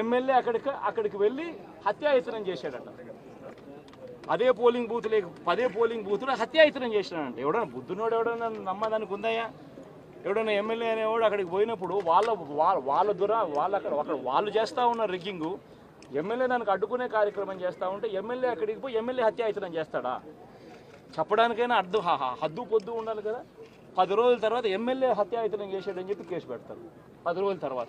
MLA అక్కడికి అక్కడికి వెళ్ళి హత్యాయతనం చేశాడట. అదే పోలింగ్ బూత్ లేక పదే పోలింగ్ బూత్లో హత్యాయతనం చేసినాడంట ఎవడన్నా బుద్ధునోడు ఎవడన్నా నమ్మదానికి ఉందయ్యా ఎవడన్నా ఎమ్మెల్యే అనేవాడు అక్కడికి పోయినప్పుడు వాళ్ళ వాళ్ళ వాళ్ళ దుర వాళ్ళు అక్కడ అక్కడ వాళ్ళు చేస్తూ ఉన్న రిగ్గింగు ఎమ్మెల్యే దానికి అడ్డుకునే కార్యక్రమం చేస్తూ ఉంటే ఎమ్మెల్యే అక్కడికి పోయి ఎమ్మెల్యే హత్యాయతనం చేస్తాడా? చెప్పడానికైనా అడ్డు హద్దు పొద్దు ఉండాలి కదా. పది రోజుల తర్వాత ఎమ్మెల్యే హత్యాయతనం చేశాడని చెప్పి కేసు పెడతారు. పది రోజుల తర్వాత.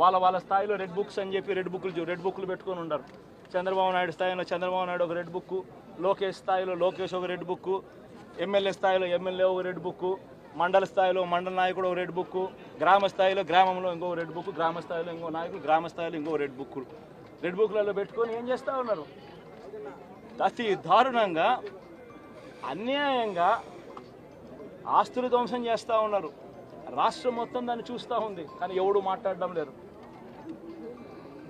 వాళ్ళ వాళ్ళ స్థాయిలో రెడ్ బుక్స్ అని చెప్పి రెడ్ బుక్లు రెడ్ బుక్లు పెట్టుకొని ఉండరు. చంద్రబాబు నాయుడు స్థాయిలో చంద్రబాబు నాయుడు ఒక రెడ్ బుక్ లోకేష్ స్థాయిలో లోకేష్ ఒక రెడ్ బుక్ ఎమ్మెల్యే స్థాయిలో ఎమ్మెల్యే ఒక రెడ్ బుక్ మండల స్థాయిలో మండల నాయకుడు ఒక రెడ్ బుక్ గ్రామ స్థాయిలో గ్రామంలో ఇంకో రెడ్ బుక్ గ్రామ స్థాయిలో ఇంకో నాయకుడు గ్రామ స్థాయిలో ఇంకో రెడ్ బుక్ రెడ్ బుక్లలో పెట్టుకొని ఏం చేస్తూ ఉన్నారు? అతి దారుణంగా అన్యాయంగా ఆస్తులు ధ్వంసం చేస్తూ ఉన్నారు. రాష్ట్రం మొత్తం దాన్ని చూస్తూ ఉంది కానీ ఎవడు మాట్లాడడం లేరు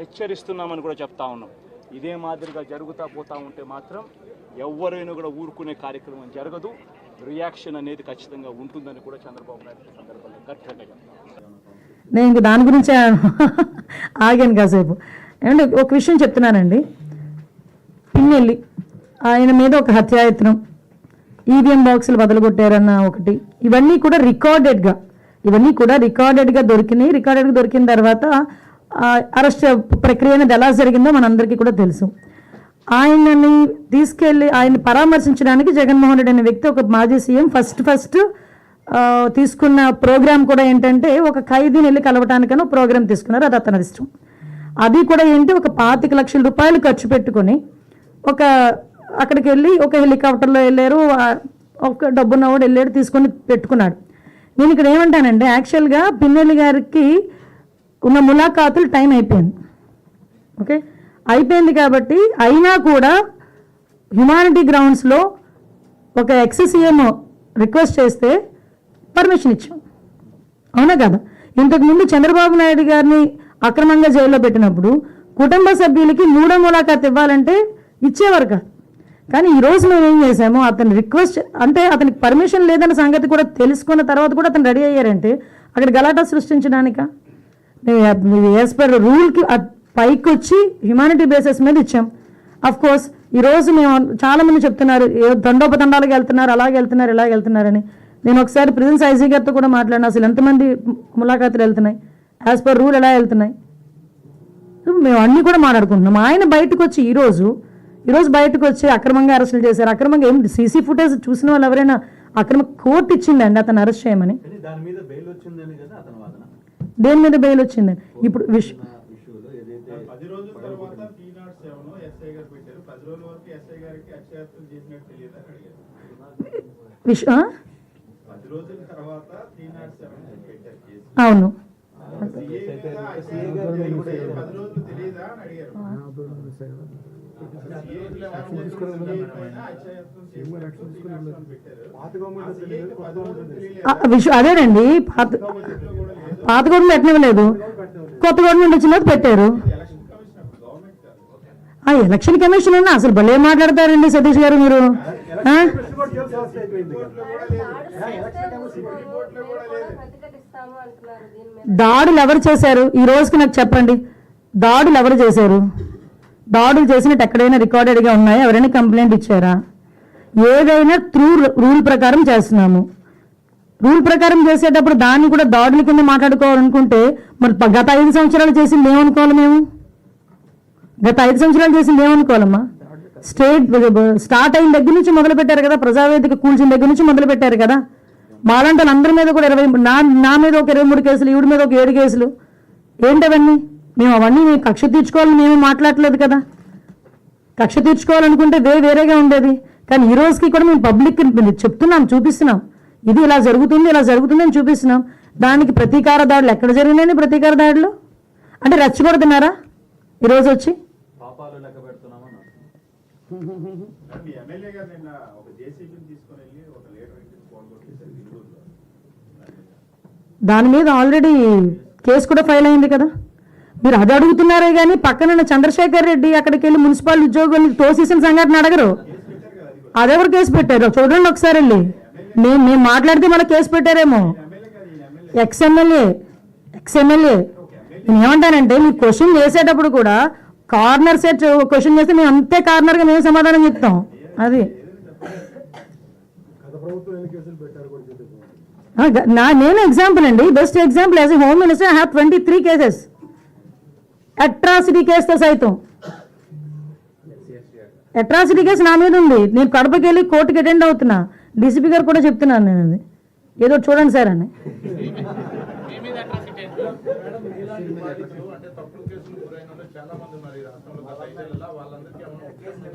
హెచ్చరిస్తున్నామని కూడా చెప్తా ఉన్నాం. ఇదే మాదిరిగా జరుగుతూ పోతా ఉంటే మాత్రం ఎవరైనా కూడా ఊరుకునే కార్యక్రమం జరగదు. రియాక్షన్ అనేది ఖచ్చితంగా ఉంటుందని కూడా చంద్రబాబు నాయుడు సందర్భంగా గట్టిగా చెప్తాను నేను ఇంక దాని గురించే ఆగాను కాసేపు. ఏమంటే ఒక విషయం చెప్తున్నానండి. పిన్నెల్లి ఆయన మీద ఒక హత్యాయత్నం ఈవీఎం బాక్సులు వదలగొట్టారన్న ఒకటి ఇవన్నీ కూడా రికార్డెడ్గా ఇవన్నీ కూడా రికార్డెడ్గా దొరికినాయి. రికార్డెడ్గా దొరికిన తర్వాత అరెస్ట్ ప్రక్రియ అనేది ఎలా జరిగిందో మనందరికీ కూడా తెలుసు. ఆయనని తీసుకెళ్ళి ఆయన్ని పరామర్శించడానికి జగన్మోహన్ రెడ్డి అనే వ్యక్తి ఒక మాజీ సీఎం ఫస్ట్ ఫస్ట్ తీసుకున్న ప్రోగ్రామ్ కూడా ఏంటంటే ఒక ఖైదీని వెళ్ళి కలవటానికని ఒక ప్రోగ్రామ్ తీసుకున్నారు అది అతని ఇష్టం. అది కూడా ఏంటి ఒక పాతిక లక్షల రూపాయలు ఖర్చు పెట్టుకొని ఒక అక్కడికి వెళ్ళి ఒక హెలికాప్టర్లో వెళ్ళారు ఒక డబ్బున్నవాడు వెళ్ళాడు తీసుకొని పెట్టుకున్నాడు. నేను ఇక్కడ ఏమంటానంటే యాక్చువల్గా పిన్నెల్లి గారికి ఉన్న ములాఖాతులు టైం అయిపోయింది. ఓకే అయిపోయింది కాబట్టి అయినా కూడా హ్యుమానిటీ గ్రౌండ్స్లో ఒక ఎక్స్సీఎం రిక్వెస్ట్ చేస్తే పర్మిషన్ ఇచ్చాం. అవునా కదా? ఇంతకుముందు చంద్రబాబు నాయుడు గారిని అక్రమంగా జైల్లో పెట్టినప్పుడు కుటుంబ సభ్యులకి మూడో ములాఖాత్ ఇవ్వాలంటే ఇచ్చేవారు కాదు. కానీ ఈ రోజు మేము ఏం చేసాము అతని రిక్వెస్ట్ అంటే అతనికి పర్మిషన్ లేదన్న సంగతి కూడా తెలుసుకున్న తర్వాత కూడా అతను రెడీ అయ్యారంటే అక్కడ గలాటా సృష్టించడానిక? యాజ్ పర్ రూల్కి పైకి వచ్చి హ్యుమానిటీ బేసిస్ మీద ఇచ్చాం. అఫ్ కోర్స్ ఈరోజు మేము చాలా మంది చెప్తున్నారు ఏ దండోపదండాలకు వెళ్తున్నారు అలాగే వెళ్తున్నారు ఇలాగ వెళ్తున్నారని. నేను ఒకసారి ప్రిజెన్స్ ఐజీ గారితో కూడా మాట్లాడిన అసలు ఎంతమంది ములాఖాతులు వెళ్తున్నాయి? యాజ్ పర్ రూల్ ఎలా వెళ్తున్నాయి? మేము అన్నీ కూడా మాట్లాడుకుంటున్నాం. ఆయన బయటకు వచ్చి ఈరోజు ఈరోజు బయటకు వచ్చి అక్రమంగా అరెస్టులు చేశారు. అక్రమంగా ఏం సీసీ ఫుటేజ్ చూసిన వాళ్ళు ఎవరైనా అక్రమ కోర్టు ఇచ్చిందండి అతను అరెస్ట్ చేయమని. దాని మీద బెయిల్ వచ్చిందని కదా వాదన. దేని మీద బెయిల్ వచ్చిందండి ఇప్పుడు విష్ ఇష్యూలో ఏదైతే పది రోజుల తర్వాత టీ నాట్ సెవెన్ ఎస్ఐ గారు పెట్టారు. పది రోజుల వరకు ఎస్ఐ గారికి అత్యాచారం చేసినట్టు తెలియదు? అని అడిగారు విష్ ఆ? పది రోజుల తర్వాత త్రీ నాట్ సెవెన్ పెట్టారు కేసు అవును. తెలియదా అదేనండి పాత పాత గవర్నమెంట్ పెట్టనివ్వలేదు. కొత్త గవర్నమెంట్ వచ్చిన పెట్టారు. ఆ ఎలక్షన్ కమిషన్ ఉన్నా అసలు భలే మాట్లాడతారండి సతీష్ గారు మీరు. దాడులు ఎవరు చేశారు? ఈ రోజుకి నాకు చెప్పండి. దాడులు ఎవరు చేశారు? దాడులు చేసినట్టు ఎక్కడైనా రికార్డెడ్గా ఉన్నాయా? ఎవరైనా కంప్లైంట్ ఇచ్చారా? ఏదైనా త్రూ రూల్ ప్రకారం చేస్తున్నాము. రూల్ ప్రకారం చేసేటప్పుడు దాన్ని కూడా దాడుల కింద మాట్లాడుకోవాలనుకుంటే మరి గత ఐదు సంవత్సరాలు చేసింది ఏమనుకోవాలి మేము? గత ఐదు సంవత్సరాలు చేసింది ఏమనుకోవాలమ్మా స్టేట్ స్టార్ట్ అయిన దగ్గర నుంచి మొదలు పెట్టారు కదా ప్రజావేదిక కూల్చిన దగ్గర నుంచి మొదలు పెట్టారు కదా. మాలాంటి వాళ్ళందరి మీద కూడా ఇరవై నా నా మీద ఒక ఇరవై మూడు కేసులు ఈవిడ మీద ఒక ఏడు కేసులు. ఏంటవన్నీ? మేము అవన్నీ మేము కక్ష తీర్చుకోవాలని మేము మాట్లాడలేదు కదా. కక్ష తీర్చుకోవాలనుకుంటే వే వేరేగా ఉండేది. కానీ ఈ రోజుకి కూడా మేము పబ్లిక్ చెప్తున్నాం చూపిస్తున్నాం. ఇది ఇలా జరుగుతుంది ఇలా జరుగుతుంది అని చూపిస్తున్నాం. దానికి ప్రతీకార దాడులు ఎక్కడ జరిగినాయి ప్రతీకార దాడులు? అంటే రెచ్చగొడుతున్నారా ఈరోజు వచ్చి? దాని మీద ఆల్రెడీ కేసు కూడా ఫైల్ అయింది కదా. మీరు అది అడుగుతున్నారే కానీ పక్కన చంద్రశేఖర్ రెడ్డి అక్కడికి వెళ్ళి మున్సిపల్ ఉద్యోగుల్ని తోసేసిన సంఘటన అడగరు. అదెవరు కేసు పెట్టారు? చూడండి ఒకసారి వెళ్ళి. మేము మేము మాట్లాడితే మన కేసు పెట్టారేమో. ఎక్స్ ఎమ్మెల్యే ఎక్స్ ఎమ్మెల్యే నేను ఏమంటానంటే మీరు క్వశ్చన్ చేసేటప్పుడు కూడా కార్నర్ సెట్ క్వశ్చన్ చేస్తే మేము అంతే కార్నర్గా మేము సమాధానం చెప్తాం. అది. నా నేను ఎగ్జాంపుల్ అండి. Best example as home minister I have twenty three cases atrocity కేసుతో సైతం అట్రాసిటీ కేసు నా మీద ఉంది. నేను కడపకి వెళ్ళి కోర్టుకి అటెండ్ అవుతున్నా. డీసీపీ గారు కూడా చెప్తున్నాను నేను అది. ఏదో చూడండి సార్ అని.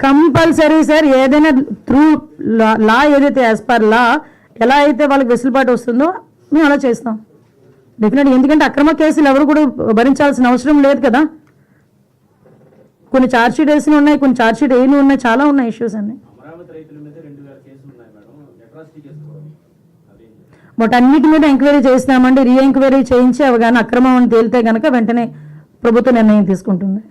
కంపల్సరీ సార్ ఏదైనా త్రూ లా ఏదైతే యాజ్ పర్ లా ఎలా అయితే వాళ్ళకి వెసులుబాటు వస్తుందో మేము అలా చేస్తాం. డెఫినెట్ ఎందుకంటే అక్రమ కేసులు ఎవరు కూడా భరించాల్సిన అవసరం లేదు కదా. కొన్ని ఛార్జ్ షీట్ వేసిన ఉన్నాయి కొన్ని ఛార్జ్ షీట్ వేయని ఉన్నాయి చాలా ఉన్నాయి ఇష్యూస్ అన్ని. బట్ అన్నిటి మీద ఎంక్వైరీ చేస్తామండి రీ ఎంక్వైరీ చేయించి అవి కానీ అక్రమం అని తేలితే కనుక వెంటనే ప్రభుత్వ నిర్ణయం తీసుకుంటుంది.